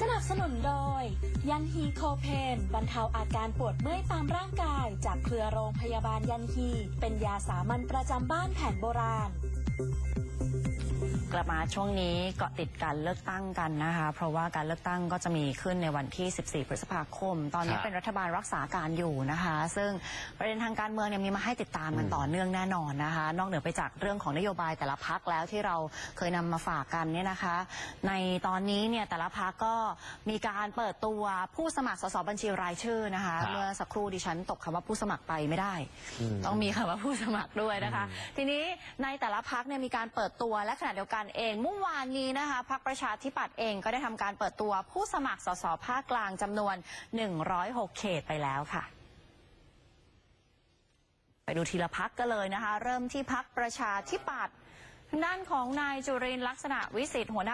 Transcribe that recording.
สนุนโดย ยันฮีโคเพนบรรเทาอาการปวดเมื่อยตามร่างกาย จากเครือโรงพยาบาลยันฮี เป็นยาสามัญประจำบ้านแผนโบราณ กลับมาช่วงนี้เกาะติดการเลือกตั้งกันนะคะ เพราะว่าการเลือกตั้งก็จะมีขึ้นในวันที่ 14 พฤษภาคม ตอนนี้ครับเป็นรัฐบาลรักษาการอยู่นะคะ ซึ่งประเด็นทางการเมืองเนี่ยมีมาให้ติดตามกันอืมต่อเนื่องแน่นอนนะคะ นอกเหนือไปจากเรื่องของนโยบายแต่ละพักแล้วที่เราเคยนำมาฝากกันเนี่ยนะคะ ในตอนนี้เนี่ยแต่ละพักก็มีการเปิดตัวผู้สมัครสสบัญชีรายชื่อนะคะครับเมื่อสักครู่ดิฉันตกคำว่าผู้สมัครไปไม่ได้อืมต้องมีคำว่าผู้สมัครด้วยนะคะ ทีนี้ในแต่ละพักเนี่ยมีการเปิดตัวและขณะเดียวกันเองเมื่อวานนี้นะคะพักประชาธิปัตย์เองก็ได้ทำการเปิดตัวผู้สมัครสสภาคกลางจำนวน 106 เขตไปแล้วค่ะไปดูทีละพักกันเลยนะคะ เริ่มที่พักประชาธิปัตย์ด้านของนายจุรินทร์ลักษณะวิสิทธิ์หัวหน้า